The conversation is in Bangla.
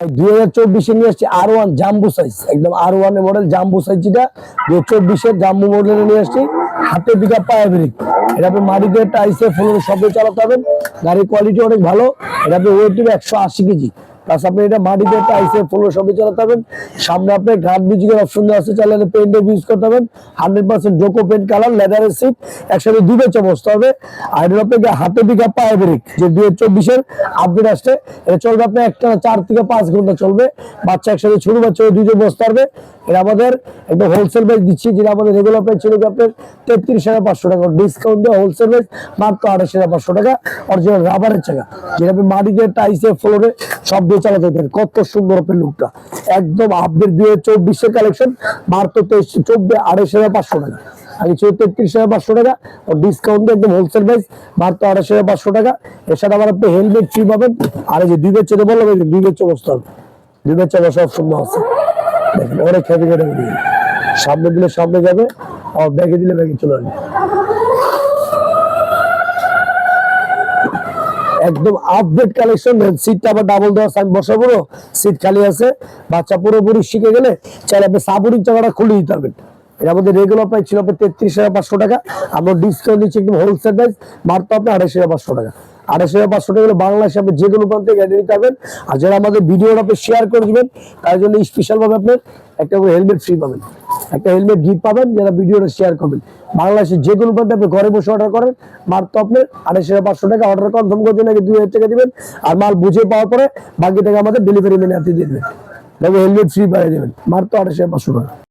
দুই হাজার চব্বিশে নিয়ে আসছি আর ওয়ান জাম্বু সাইজ একদম আর মডেল জাম্বু দুই চব্বিশের জাম্বু মডেলে নিয়ে আসছি, হাতে মাটিতে টাইসে চালাতে পারবেন। গাড়ির কোয়ালিটি অনেক ভালো। এটা ওয়েট একশো আশি কেজি। প্লাস আপনি এটা মাটিতে টাইসে ফ্লোরে সবে চালাতে পারবেন। সামনে আপনি ঘাট মিউজিকের অপশন দেওয়া আছে, চাইলে পেন্ট ইউজ করতে পারবেন। হান্ড্রেড পার্সেন্ট জোকো পেন্ট কালার লেদারের সিট একসাথে বেচে বসতে হবে। আর এটা আপনাকে হাতে আপ পায়ে ব্রেক যে দুই চব্বিশের আপডেট আসছে। এটা চলবে আপনার একটা চার থেকে পাঁচ ঘণ্টা চলবে। বাচ্চা একসাথে, ছোট বাচ্চা দুইজন বসতে পারবে। এটা আমাদের একটা হোলসেল প্রাইস দিচ্ছি, যেটা আমাদের রেগুলার প্রাইস ছিল আপনার তেত্রিশ হাজার পাঁচশো টাকা। ডিসকাউন্ট দিয়ে হোলসেল প্রাইস মাত্র আঠাশ হাজার পাঁচশো টাকা। অরিজিনাল রাবারের চাকা, যেটা আপনি মাটিতে, টাইসে ফ্লোরে সব দিয়ে চালাতে কত সুন্দর আপনার লুকটা। একদম আপডেট দুই হাজার চব্বিশের কালেকশন মাত্র তেইশ, চব্বিশ, আড়াইশ হাজার পাঁচশো টাকা। আগে ছিল তেত্রিশ হাজার পাঁচশো টাকা ডিসকাউন্ট একদম হোলসেল প্রাইস মাত্র আড়াইশ হাজার পাঁচশো টাকা। সাথে আবার আপনি হেলমেট ফ্রি পাবেন। আর এই যে দুই বেচে বললাম দুই বেচে হবে। দুই বেচে বসা অপশন আছে। দেখেন, অনেক সামনে দিলে সামনে যাবে আর ব্যাগে দিলে ব্যাগে চলে আসবে। একদম আপডেট কালেকশন সিটটা আবার ডাবল দেওয়া সাইন বসা পুরো সিট খালি আছে, বাচ্চা পুরোপুরি শিখে গেলে চাইলে আপনি সাবুরির জায়গাটা খুলে দিতে পারবেন। এটা আমাদের রেগুলার প্রাইস ছিল আপনার তেত্রিশ হাজার পাঁচশো টাকা, আমরা ডিসকাউন্ট দিচ্ছি একদম হোলসেল প্রাইস মারতো আপনি আড়াইশ হাজার পাঁচশো টাকা। আড়াইশ হাজার পাঁচশো টাকা বাংলাদেশে আপনি যে কোনো প্রান্তে গাড়ি নিতে পারবেন। আর যারা আমাদের ভিডিওটা আপনি শেয়ার করে দিবেন, তার জন্য স্পেশাল ভাবে আপনার একটা করে হেলমেট ফ্রি পাবেন। একটা হেলমেট গিফট পাবেন, যারা ভিডিওটা শেয়ার করবেন। বাংলাদেশের যে কোনো প্রান্তে আপনি ঘরে বসে অর্ডার করেন মাত্র আপনার আড়াইশ হাজার পাঁচশো টাকা অর্ডার কনফার্ম করার জন্য দুই হাজার টাকা দিবেন, আর মাল বুঝে পাওয়ার পরে বাকি টাকা আমাদের ডেলিভারি মেনে হাতে দিয়ে দেবেন। তবে হেলমেট ফ্রি পাঠিয়ে দেবেন মাত্র আড়াইশ হাজার পাঁচশো টাকা।